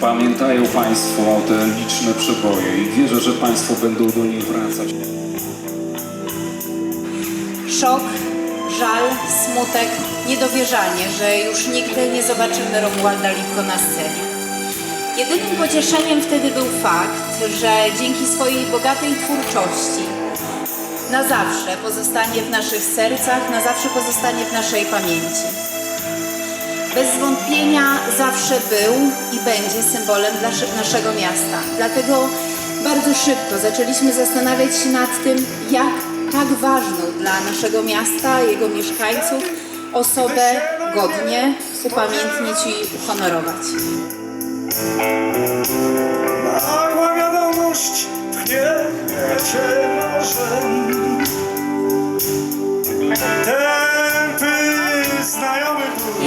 Pamiętają Państwo te liczne przeboje i wierzę, że Państwo będą do nich wracać. Szok, żal, smutek, niedowierzanie, że już nigdy nie zobaczymy Romualda Lipko na scenie. Jedynym pocieszeniem wtedy był fakt, że dzięki swojej bogatej twórczości na zawsze pozostanie w naszych sercach, na zawsze pozostanie w naszej pamięci. Bez wątpienia zawsze był i będzie symbolem dla naszego miasta. Dlatego bardzo szybko zaczęliśmy zastanawiać się nad tym, jak tak ważną dla naszego miasta, jego mieszkańców osobę godnie upamiętnić i uhonorować.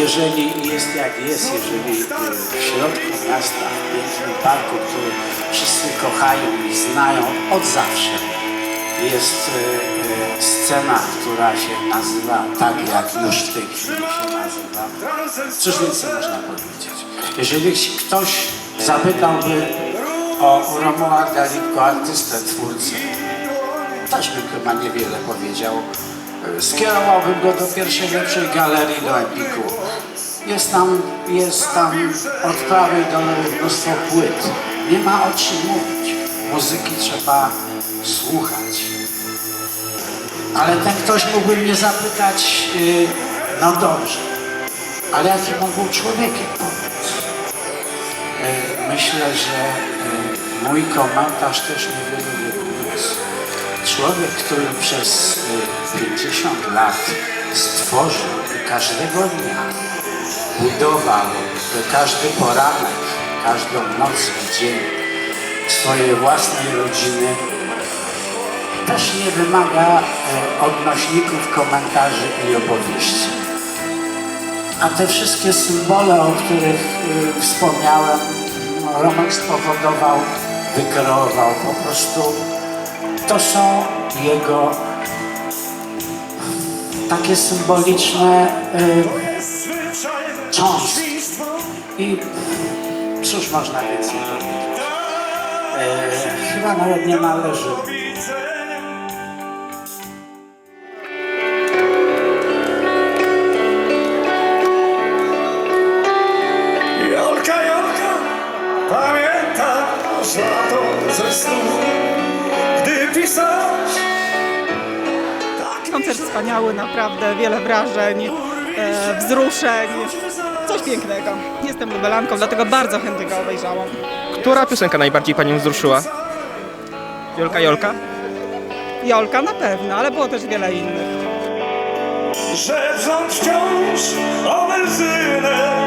Jeżeli jest jak jest, jeżeli y, w środku miasta, w pięknym parku, który wszyscy kochają i znają od zawsze, jest y, y, scena, która się nazywa tak, jak już w tej chwili się nazywa. Cóż więcej można powiedzieć? Jeżeli ktoś zapytałby o Romualda Lipko, artystę, twórcę, też bym chyba niewiele powiedział. Skierowałbym go do pierwszej lepszej galerii do Empiku. Jest tam, jest tam od prawej do lewej mnóstwo płyt. Nie ma o czym mówić. Muzyki trzeba słuchać. Ale ten ktoś mógłby mnie zapytać, yy, no dobrze, ale jaki był człowiekiem powiedz? Yy, Myślę, że yy, mój komentarz też niewiele nie jest. Człowiek, który przez y, 50 lat stworzył każdego dnia budował y, każdy poranek, każdą noc i dzień swojej własnej rodziny, też nie wymaga y, odnośników, komentarzy i opowieści. A te wszystkie symbole, o których y, wspomniałem, no, Romek spowodował, wykreował po prostu to są jego takie symboliczne y, cząstki. I cóż można więcej powiedzieć? E, chyba nawet nie należy Jolka, Jolka, pamiętasz lato ze snu, Koncert wspaniały, naprawdę wiele wrażeń, e, wzruszeń, coś pięknego. Jestem lubelanką, dlatego bardzo chętnie go obejrzałam. Która piosenka najbardziej Panią wzruszyła? Jolka Jolka? Jolka na pewno, ale było też wiele innych. Szepcząc wciąż o benzynę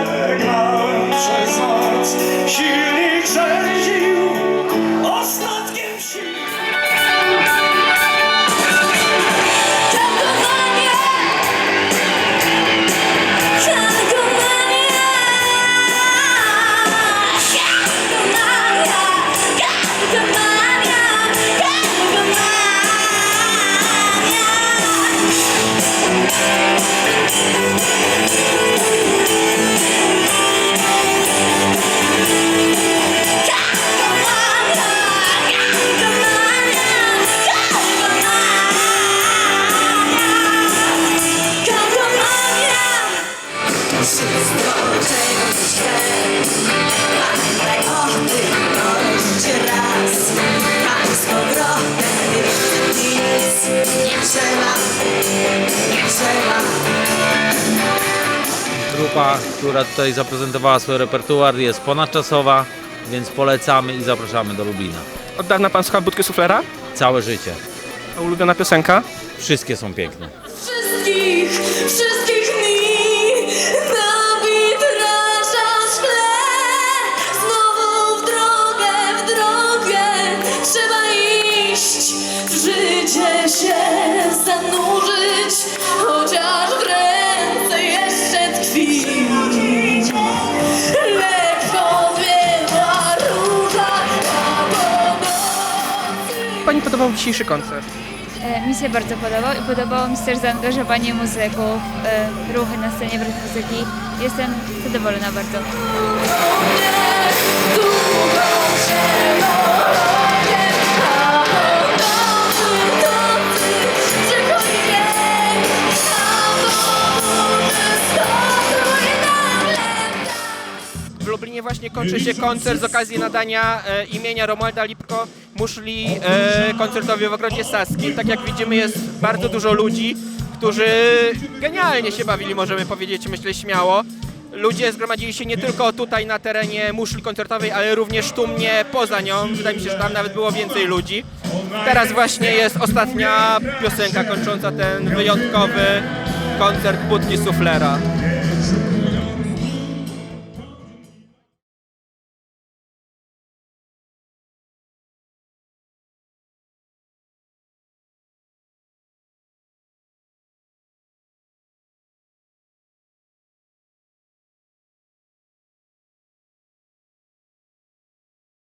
Grupa, która tutaj zaprezentowała swój repertuar jest ponadczasowa, więc polecamy i zapraszamy do Lublina. Od dawna Pan słucha Budkę Suflera? Całe życie. A ulubiona piosenka? Wszystkie są piękne. Wszystkich, wszystkich dni Na witraża szkle Znowu w drogę, w drogę Trzeba iść W życie się podobał dzisiejszy koncert? E, Mi się bardzo podobał i podobało mi się też zaangażowanie muzyków, e, ruchy na scenie wraz muzyki. Jestem zadowolona bardzo. Długo przemogiem, Kończy się koncert z okazji nadania e, imienia Romualda Lipko muszli e, koncertowi w Ogrodzie Saskim. Tak jak widzimy jest bardzo dużo ludzi, którzy genialnie się bawili, możemy powiedzieć, myślę śmiało. Ludzie zgromadzili się nie tylko tutaj na terenie muszli koncertowej, ale również tłumnie poza nią. Wydaje mi się, że tam nawet było więcej ludzi. Teraz właśnie jest ostatnia piosenka kończąca ten wyjątkowy koncert Budki Suflera.